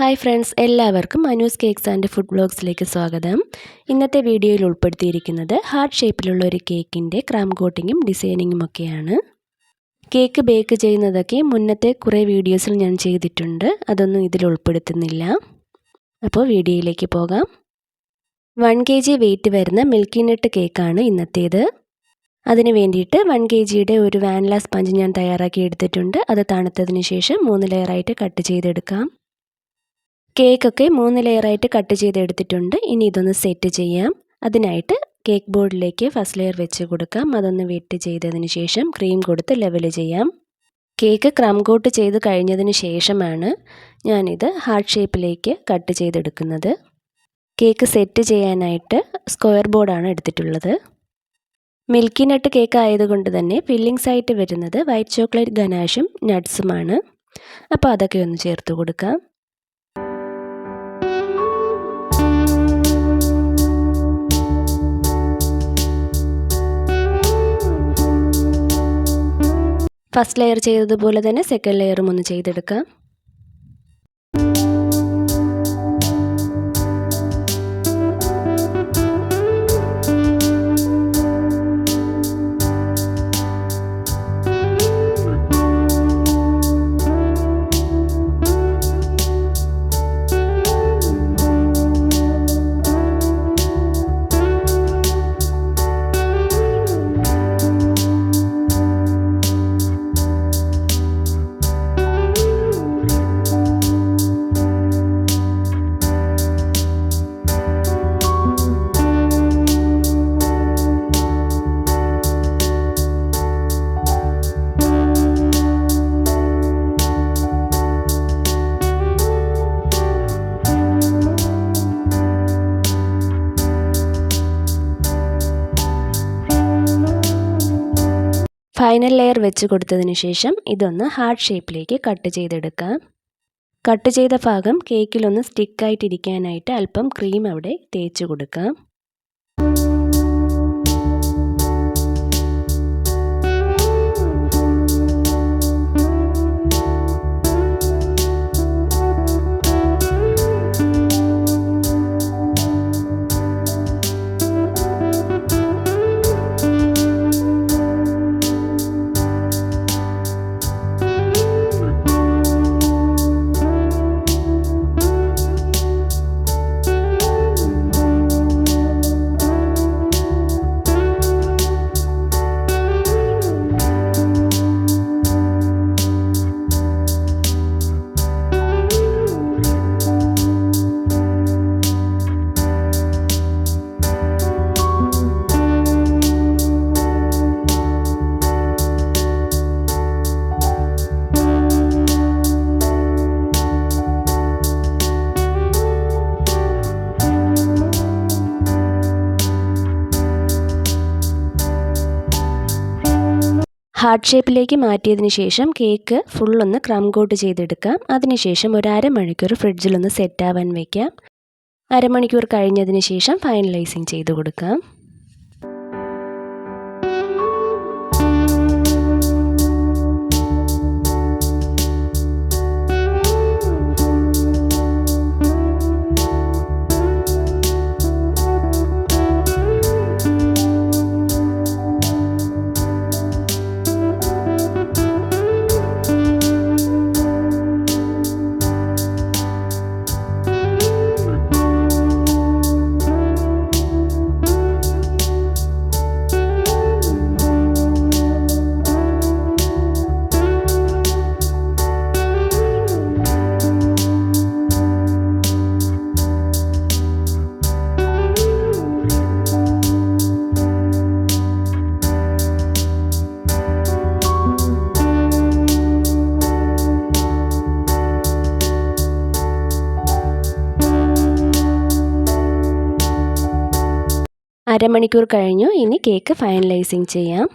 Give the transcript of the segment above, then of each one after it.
Hi friends എല്ലാവർക്കും Anu's cakes and food ബ്ലോഗ്സിലേക്ക് സ്വാഗതം. ഇന്നത്തെ വീഡിയോയിൽ ഉൾപ്പെടുത്തിയിരിക്കുന്നത് ഹാർട്ട് ഷേപ്പിലുള്ള ഒരു കേക്കിന്റെ ക്രാം കോട്ടിങ്ങും ഡിസൈനിങ്ങും ഒക്കെയാണ്. കേക്ക് ബേക്ക് ചെയ്യുന്നതൊക്കെ മുന്നത്തെ കുറേ വീഡിയോസിൽ ഞാൻ ചെയ്തിട്ടുണ്ട്. അതൊന്നും ഇതിൽ ഉൾപ്പെടുത്തുന്നില്ല. അപ്പോൾ വീഡിയോയിലേക്ക് പോകാം. വൺ കെ ജി വെയിറ്റ് വരുന്ന മിൽക്കി നട്ട് കേക്കാണ് ഇന്നത്തേത്. അതിന് വേണ്ടിയിട്ട് വൺ കെ ജിയുടെ ഒരു വാനില സ്പഞ്ച് ഞാൻ തയ്യാറാക്കി എടുത്തിട്ടുണ്ട്. അത് തണുത്തതിന് ശേഷം മൂന്ന് ലെയറായിട്ട് കട്ട് ചെയ്തെടുക്കാം. കേക്കൊക്കെ മൂന്ന് ലെയറായിട്ട് കട്ട് ചെയ്തെടുത്തിട്ടുണ്ട്. ഇനി ഇതൊന്ന് സെറ്റ് ചെയ്യാം. അതിനായിട്ട് കേക്ക് ബോർഡിലേക്ക് ഫസ്റ്റ് ലെയർ വെച്ച് കൊടുക്കാം. അതൊന്ന് വെട്ട് ചെയ്തതിന് ശേഷം ക്രീം കൊടുത്ത് ലെവൽ ചെയ്യാം. കേക്ക് ക്രം കോട്ട് ചെയ്ത് കഴിഞ്ഞതിന് ശേഷമാണ് ഞാനിത് ഹാർട്ട് ഷേപ്പിലേക്ക് കട്ട് ചെയ്തെടുക്കുന്നത്. കേക്ക് സെറ്റ് ചെയ്യാനായിട്ട് സ്ക്വയർ ബോർഡാണ് എടുത്തിട്ടുള്ളത്. മിൽക്കി നട്ട് കേക്ക് ആയതുകൊണ്ട് തന്നെ ഫില്ലിങ്സ് ആയിട്ട് വരുന്നത് വൈറ്റ് ചോക്ലേറ്റ് ഗനാഷും നട്ട്സുമാണ്. അപ്പോൾ അതൊക്കെ ഒന്ന് ചേർത്ത് കൊടുക്കാം. ഫസ്റ്റ് ലെയർ ചെയ്തതുപോലെ തന്നെ സെക്കൻഡ് ലെയറും ഒന്ന് ചെയ്തെടുക്കാം. ഫൈനൽ ലെയർ വെച്ച് കൊടുത്തതിന് ശേഷം ഇതൊന്ന് ഹാർട്ട് ഷേപ്പിലേക്ക് കട്ട് ചെയ്തെടുക്കാം കട്ട് ചെയ്ത ഭാഗം കേക്കിലൊന്ന് സ്റ്റിക്കായിട്ടിരിക്കാനായിട്ട് അല്പം ക്രീം അവിടെ തേച്ച് കൊടുക്കാം ഹാർട്ട് ഷേപ്പിലേക്ക് മാറ്റിയതിന് ശേഷം കേക്ക് ഫുള്ളൊന്ന് ക്രം കോട്ട് ചെയ്തെടുക്കാം. അതിനുശേഷം ഒരു അരമണിക്കൂർ ഫ്രിഡ്ജിലൊന്ന് സെറ്റ് ആവാൻ വയ്ക്കാം അരമണിക്കൂർ കഴിഞ്ഞതിന് ശേഷം ഫൈനലൈസിങ് ചെയ്ത് കൊടുക്കാം. അരമണിക്കൂർ കഴിഞ്ഞു. ഇനി കേക്ക് ഫൈനലൈസിങ് ചെയ്യാം.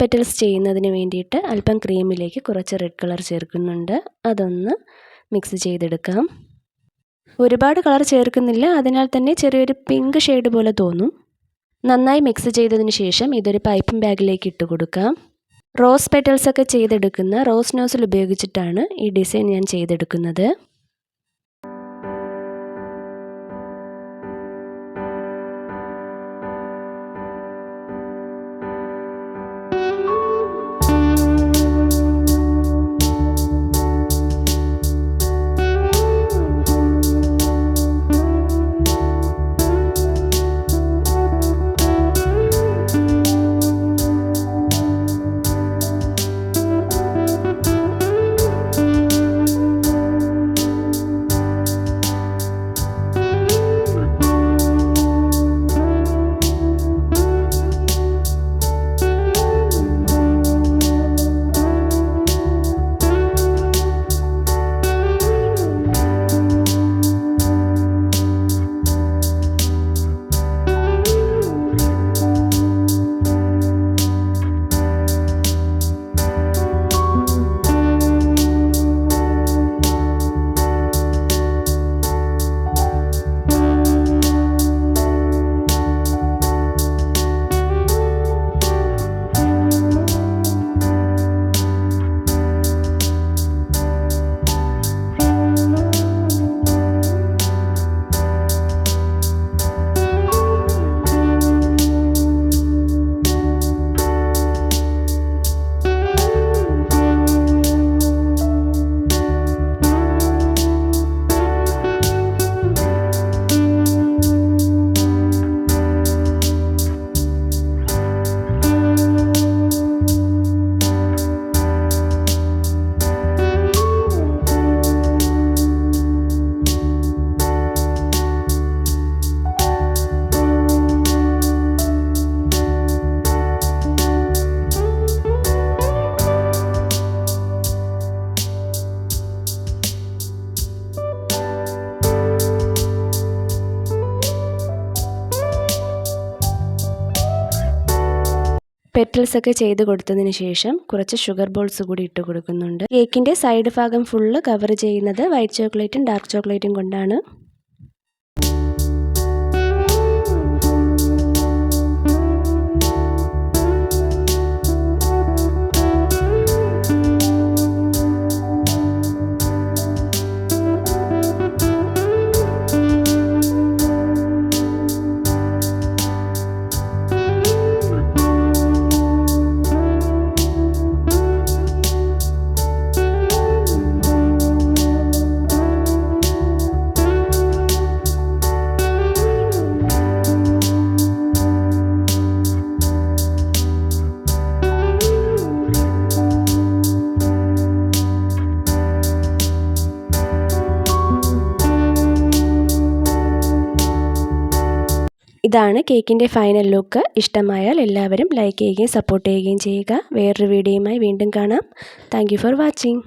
പെറ്റൽസ് ചെയ്യുന്നതിന് വേണ്ടിയിട്ട് അല്പം ക്രീമിലേക്ക് കുറച്ച് റെഡ് കളർ ചേർക്കുന്നുണ്ട്. അതൊന്ന് മിക്സ് ചെയ്തെടുക്കാം. ഒരുപാട് കളർ ചേർക്കുന്നില്ല. അതിനാൽ തന്നെ ചെറിയൊരു പിങ്ക് ഷെയ്ഡ് പോലെ തോന്നും. നന്നായി മിക്സ് ചെയ്തതിന് ശേഷം ഇതൊരു പൈപ്പിംഗ് ബാഗിലേക്ക് ഇട്ട് കൊടുക്കാം. റോസ് പെറ്റൽസ് ഒക്കെ ചെയ്തെടുക്കുന്ന റോസ് നോസിൽ ഉപയോഗിച്ചിട്ടാണ് ഈ ഡിസൈൻ ഞാൻ ചെയ്തെടുക്കുന്നത്. പെറ്റൽസ് ഒക്കെ ചെയ്ത് കൊടുത്തതിന് ശേഷം കുറച്ച് ഷുഗർ ബോൾസ് കൂടി ഇട്ട് കൊടുക്കുന്നുണ്ട്. കേക്കിന്റെ സൈഡ് ഭാഗം ഫുള്ള് കവർ ചെയ്യുന്നത് വൈറ്റ് ചോക്ലേറ്റും ഡാർക്ക് ചോക്ലേറ്റും കൊണ്ടാണ്. ഇതാണ് കേക്കിന്റെ ഫൈനൽ ലുക്ക് ഇഷ്ടമായാൽ എല്ലാവരും ലൈക്ക് ചെയ്യുകയും സപ്പോർട്ട് ചെയ്യുകയും ചെയ്യുക. വേറൊരു വീഡിയോയുമായി വീണ്ടും കാണാം. Thank for watching